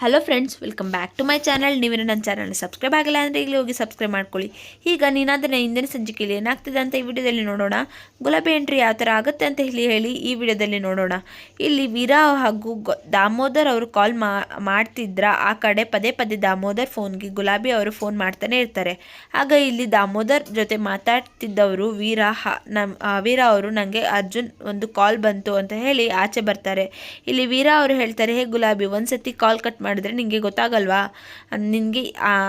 Hello friends welcome back to my channel ನೀವೇನು ನನ್ನ channel subscribe ಆಗಿಲ್ಲ ಅಂದರೆ ಇಲ್ಲಿ ಹೋಗಿ ಸಬ್ಸ್ಕ್ರೈಬ್ ಮಾಡ್ಕೊಳ್ಳಿ. ಈಗ ನೀನಾದರೆ ಹಿಂದಿನ ಸಂಚಿಕೆಯಲ್ಲಿ ಏನಾಗ್ತಿದೆ ಅಂತ ಈ ವಿಡಿಯೋದಲ್ಲಿ ನೋಡೋಣ. ಗುಲಾಬಿ ಎಂಟ್ರಿ ಯಾವ ಥರ ಆಗುತ್ತೆ ಅಂತ ಹೇಳಿ ಹೇಳಿ ಈ ವಿಡಿಯೋದಲ್ಲಿ ನೋಡೋಣ. ಇಲ್ಲಿ ವೀರಾ ಹಾಗೂ ದಾಮೋದರ್ ಅವರು ಕಾಲ್ ಮಾಡ್ತಿದ್ರ. ಆ ಕಡೆ ಪದೇ ಪದೇ ದಾಮೋದರ್ ಫೋನ್ಗೆ ಗುಲಾಬಿ ಅವರು ಫೋನ್ ಮಾಡ್ತಾನೆ ಇರ್ತಾರೆ. ಆಗ ಇಲ್ಲಿ ದಾಮೋದರ್ ಜೊತೆ ಮಾತಾಡ್ತಿದ್ದವರು ವೀರಾ ನಮ್ಮ ವೀರ ಅವರು ನನಗೆ ಅರ್ಜುನ್ ಒಂದು ಕಾಲ್ ಬಂತು ಅಂತ ಹೇಳಿ ಆಚೆ ಬರ್ತಾರೆ. ಇಲ್ಲಿ ವೀರ ಅವರು ಹೇಳ್ತಾರೆ, ಹೇ ಗುಲಾಬಿ, ಒಂದ್ಸತಿ ಕಾಲ್ ಕಟ್ ಮಾಡಿದ್ರೆ ನಿಮಗೆ ಗೊತ್ತಾಗಲ್ವಾ? ನಿನಗೆ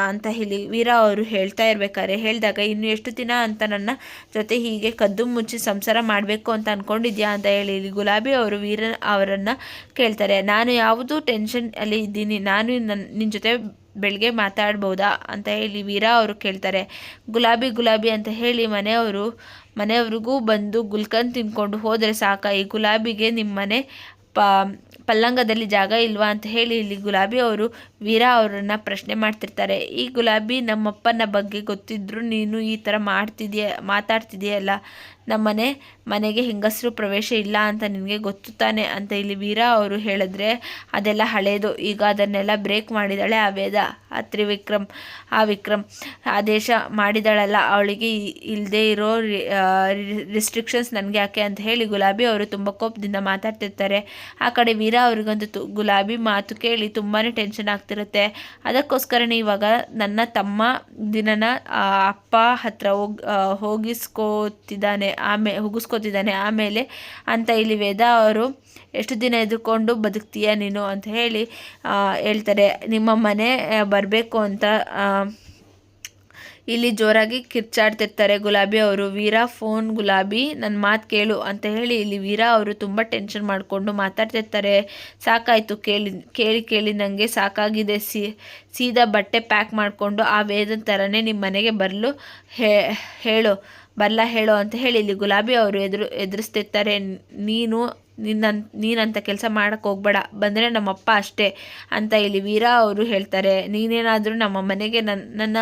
ಅಂತ ಹೇಳಿ ವೀರ ಅವರು ಹೇಳ್ತಾ ಇರ್ಬೇಕಾದ್ರೆ ಹೇಳಿದಾಗ ಇನ್ನು ಎಷ್ಟು ದಿನ ಅಂತ ನನ್ನ ಜೊತೆ ಹೀಗೆ ಕದ್ದು ಮುಚ್ಚಿ ಸಂಸಾರ ಮಾಡಬೇಕು ಅಂತ ಅಂದ್ಕೊಂಡಿದ್ಯಾ ಅಂತ ಹೇಳಿ ಇಲ್ಲಿ ಗುಲಾಬಿ ಅವರು ವೀರ ಅವರನ್ನು ಕೇಳ್ತಾರೆ. ನಾನು ಯಾವುದು ಟೆನ್ಷನ್ ಅಲ್ಲಿ ಇದ್ದೀನಿ. ನಾನು ನನ್ನ ನಿನ್ನ ಜೊತೆ ಬೆಳಗ್ಗೆ ಮಾತಾಡ್ಬೋದಾ ಅಂತ ಹೇಳಿ ವೀರ ಅವರು ಕೇಳ್ತಾರೆ. ಗುಲಾಬಿ ಗುಲಾಬಿ ಅಂತ ಹೇಳಿ ಮನೆಯವರು, ಮನೆಯವ್ರಿಗೂ ಬಂದು ಗುಲ್ಕನ್ ತಿನ್ಕೊಂಡು ಹೋದರೆ ಸಾಕ. ಈ ಗುಲಾಬಿಗೆ ನಿಮ್ಮ ಮನೆ, ಪ ಪಲ್ಲಂಗದಲ್ಲಿ ಜಾಗ ಇಲ್ವಾ ಅಂತ ಹೇಳಿ ಇಲ್ಲಿ ಗುಲಾಬಿ ಅವರು, ವೀರಾ ಅವರನ್ನು ಪ್ರಶ್ನೆ ಮಾಡ್ತಿರ್ತಾರೆ. ಈ ಗುಲಾಬಿ ನಮ್ಮಪ್ಪನ ಬಗ್ಗೆ ಗೊತ್ತಿದ್ರು ನೀನು ಈ ಥರ ಮಾಡ್ತಿದೀಯ ಮಾತಾಡ್ತಿದೆಯಲ್ಲ ನಮ್ಮನೆ ಮನೆಗೆ ಹೆಂಗಸರು ಪ್ರವೇಶ ಇಲ್ಲ ಅಂತ ನಿನಗೆ ಗೊತ್ತು ತಾನೆ ಅಂತ ಇಲ್ಲಿ ವೀರ ಅವರು ಹೇಳಿದ್ರೆ ಅದೆಲ್ಲ ಹಳೇದು. ಈಗ ಅದನ್ನೆಲ್ಲ ಬ್ರೇಕ್ ಮಾಡಿದಾಳೆ ಆ ವೇದ, ಆ ತ್ರಿವಿಕ್ರಮ್, ಆ ವಿಕ್ರಮ್. ಆದೇಶ ಮಾಡಿದಾಳಲ್ಲ, ಅವಳಿಗೆ ಇಲ್ಲದೆ ಇರೋ ರಿಸ್ಟ್ರಿಕ್ಷನ್ಸ್ ನನಗೆ ಯಾಕೆ ಅಂತ ಹೇಳಿ ಗುಲಾಬಿ ಅವರು ತುಂಬ ಕೋಪದಿಂದ ಮಾತಾಡ್ತಿರ್ತಾರೆ. ಆ ಕಡೆ ವೀರ ಅವ್ರಿಗಂತೂ ಗುಲಾಬಿ ಮಾತು ಕೇಳಿ ತುಂಬಾ ಟೆನ್ಷನ್ ಆಗ್ತಿರುತ್ತೆ. ಅದಕ್ಕೋಸ್ಕರನೇ ಇವಾಗ ನನ್ನ ತಮ್ಮ ದಿನನ ಅಪ್ಪ ಹತ್ರ ಹೋಗಿ ಹೋಗಿಸ್ಕೋತಿದ್ದಾನೆ. ಆಮೇ, ಹೋಗಿಸ್ಕೋತಿದ್ದಾನೆ. ಆಮೇಲೆ, ಅಂತ ಇಲ್ಲಿ ವೇದ ಅವರು, ಎಷ್ಟು ದಿನ ಎದುರ್ಕೊಂಡು ಬದುಕ್ತೀಯ ನೀನು? ಅಂತ ಹೇಳಿ ಹೇಳ್ತಾರೆ. ನಿಮ್ಮ ಮನೆ ಬರಬೇಕು ಅಂತ ಇಲ್ಲಿ ಜೋರಾಗಿ ಕಿರ್ಚಾಡ್ತಿರ್ತಾರೆ. ಗುಲಾಬಿ ಅವರು, ವೀರಾ, ಫೋನ್ ಗುಲಾಬಿ ನನ್ನ ಮಾತು ಕೇಳು ಅಂತ ಹೇಳಿ ಇಲ್ಲಿ ವೀರಾ ಅವರು ತುಂಬ ಟೆನ್ಷನ್ ಮಾಡಿಕೊಂಡು ಮಾತಾಡ್ತಿರ್ತಾರೆ. ಸಾಕಾಯಿತು, ಕೇಳಿ ಕೇಳಿ ಕೇಳಿ ನನಗೆ ಸಾಕಾಗಿದೆ. ಸಿ, ಸೀದಾ ಬಟ್ಟೆ ಪ್ಯಾಕ್ ಮಾಡಿಕೊಂಡು ಆ ವೇದನ್ ಥರನೇ ನಿಮ್ಮ ಮನೆಗೆ ಬರಲು ಹೇಳು ಬರಲ್ಲ ಹೇಳು ಅಂತ ಹೇಳಿ ಇಲ್ಲಿ ಗುಲಾಬಿ ಅವರು ಎದುರು, ಎದುರಿಸ್ತಿರ್ತಾರೆ. ನೀನು ನಿನ್ನ ನೀನಂತ ಕೆಲಸ ಮಾಡೋಕ್ಕೆ ಹೋಗ್ಬೇಡ, ಬಂದರೆ ನಮ್ಮಪ್ಪ ಅಷ್ಟೇ ಅಂತ ಇಲ್ಲಿ ವೀರಾ ಅವರು ಹೇಳ್ತಾರೆ. ನೀನೇನಾದರೂ ನಮ್ಮ ಮನೆಗೆ ನನ್ನ ನನ್ನ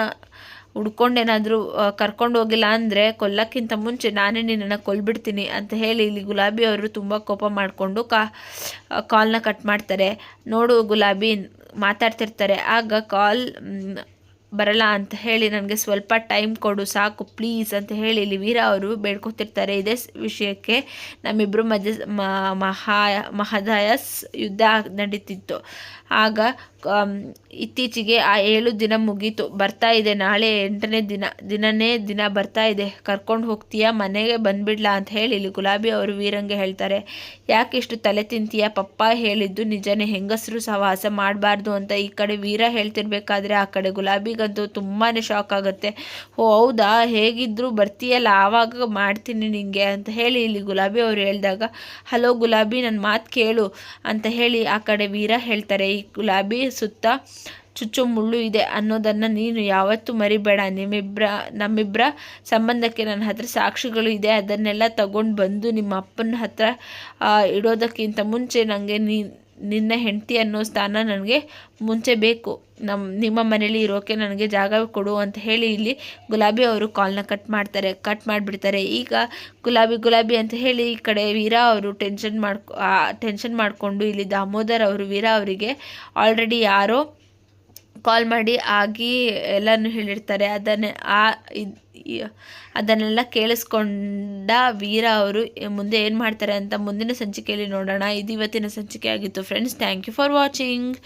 ಹುಡ್ಕೊಂಡೇನಾದರೂ ಕರ್ಕೊಂಡು ಹೋಗಿಲ್ಲ ಅಂದರೆ ಕೊಲ್ಲಕ್ಕಿಂತ ಮುಂಚೆ ನಾನೇ ನಿನ್ನನ್ನು ಕೊಲ್ಬಿಡ್ತೀನಿ ಅಂತ ಹೇಳಿ ಇಲ್ಲಿ ಗುಲಾಬಿ ಅವರು ತುಂಬ ಕೋಪ ಮಾಡಿಕೊಂಡು ಕಾ ಕಾಲ್ನ ಕಟ್ ಮಾಡ್ತಾರೆ. ನೋಡು ಗುಲಾಬಿ, ಮಾತಾಡ್ತಿರ್ತಾರೆ. ಆಗ ಕಾಲ್ ಬರಲ್ಲ ಅಂತ ಹೇಳಿ ನನಗೆ ಸ್ವಲ್ಪ ಟೈಮ್ ಕೊಡು ಸಾಕು ಪ್ಲೀಸ್ ಅಂತ ಹೇಳಿ ಇಲ್ಲಿ ವೀರ ಅವರು ಬೇಡ್ಕೊತಿರ್ತಾರೆ ಇದೇ ವಿಷಯಕ್ಕೆ. ನಮ್ಮಿಬ್ಬರು ಮಧ್ಯ ಮಹಾ, ಮಹದಾಯಸ್ ಯುದ್ಧ ನಡೀತಿತ್ತು. ಆಗ ಇತ್ತೀಚೆಗೆ ಆ ಏಳು ದಿನ ಮುಗೀತು. ಬರ್ತಾ ಇದೆ, ನಾಳೆ ಎಂಟನೇ ದಿನ, ದಿನನೇ ದಿನ ಬರ್ತಾ ಇದೆ. ಕರ್ಕೊಂಡು ಹೋಗ್ತೀಯಾ, ಮನೆಗೆ ಬಂದುಬಿಡ್ಲಾ ಅಂತ ಹೇಳಿ ಇಲ್ಲಿ ಗುಲಾಬಿ ಅವರು ವೀರಂಗೆ ಹೇಳ್ತಾರೆ. ಯಾಕೆ ಇಷ್ಟು ತಲೆ ತಿಂತೀಯ ಪಪ್ಪ ಹೇಳಿದ್ದು ನಿಜನೇ, ಹೆಂಗಸರು ಸಹವಾಸ ಮಾಡಬಾರ್ದು ಅಂತ ಈ ಕಡೆ ವೀರ ಹೇಳ್ತಿರ್ಬೇಕಾದ್ರೆ ಆ ಕಡೆ ಗುಲಾಬಿಗಂತೂ ತುಂಬಾ ಶಾಕ್ ಆಗುತ್ತೆ. ಓ, ಹೌದಾ? ಹೇಗಿದ್ರು ಬರ್ತೀಯಲ್ಲ? ಆವಾಗ ಮಾಡ್ತೀನಿ ನಿನಗೆ ಅಂತ ಹೇಳಿ ಇಲ್ಲಿ ಗುಲಾಬಿ ಅವರು ಹೇಳಿದಾಗ, ಹಲೋ ಗುಲಾಬಿ ನನ್ನ ಮಾತು ಕೇಳು ಅಂತ ಹೇಳಿ ಆ ಕಡೆ ವೀರ ಹೇಳ್ತಾರೆ. ಈ ಗುಲಾಬಿ ಸುತ್ತ ಚುಚ್ಚು ಮುಳ್ಳು ಇದೆ ಅನ್ನೋದನ್ನು ನೀನು ಯಾವತ್ತೂ ಮರಿಬೇಡ. ನಿಮ್ಮಿಬ್ಬರ ನಮ್ಮಿಬ್ಬರ ಸಂಬಂಧಕ್ಕೆ ನನ್ನ ಹತ್ರ ಸಾಕ್ಷಿಗಳು ಇದೆ. ಅದನ್ನೆಲ್ಲ ತಗೊಂಡು ಬಂದು ನಿಮ್ಮ ಅಪ್ಪನ ಹತ್ರ ಇಡೋದಕ್ಕಿಂತ ಮುಂಚೆ ನನಗೆ ನೀ ನಿನ್ನ ಹೆಂಡತಿ ಅನ್ನೋ ಸ್ಥಾನ ನನಗೆ ಮುಂಚೆ ಬೇಕು. ನಮ್ಮ ನಿಮ್ಮ ಮನೇಲಿ ಇರೋಕೆ ನನಗೆ ಜಾಗ ಕೊಡು ಅಂತ ಹೇಳಿ ಇಲ್ಲಿ ಗುಲಾಬಿ ಅವರು ಕಾಲ್ನ ಕಟ್ ಮಾಡ್ತಾರೆ, ಕಟ್ ಮಾಡಿಬಿಡ್ತಾರೆ. ಈಗ ಗುಲಾಬಿ ಗುಲಾಬಿ ಅಂತ ಹೇಳಿ ಈ ಕಡೆ ವೀರಾ ಅವರು ಟೆನ್ಷನ್ ಮಾಡ್ಕೊ ಟೆನ್ಷನ್ ಮಾಡಿಕೊಂಡು ಇಲ್ಲಿ ದಾಮೋದರ್ ಅವರು, ವೀರಾ ಅವರಿಗೆ ಆಲ್ರೆಡಿ ಯಾರೋ ಕಾಲ್ ಮಾಡಿ ಆಗಿ ಎಲ್ಲನೂ ಹೇಳಿರ್ತಾರೆ. ಅದನ್ನೇ ಆ ಅದನ್ನೆಲ್ಲ ಕೇಳಿಸ್ಕೊಂಡ ವೀರ ಅವರು ಮುಂದೆ ಏನು ಮಾಡ್ತಾರೆ ಅಂತ ಮುಂದಿನ ಸಂಚಿಕೆಯಲ್ಲಿ ನೋಡೋಣ. ಇದು ಇವತ್ತಿನ ಸಂಚಿಕೆ ಆಗಿತ್ತು. Friends thank you for watching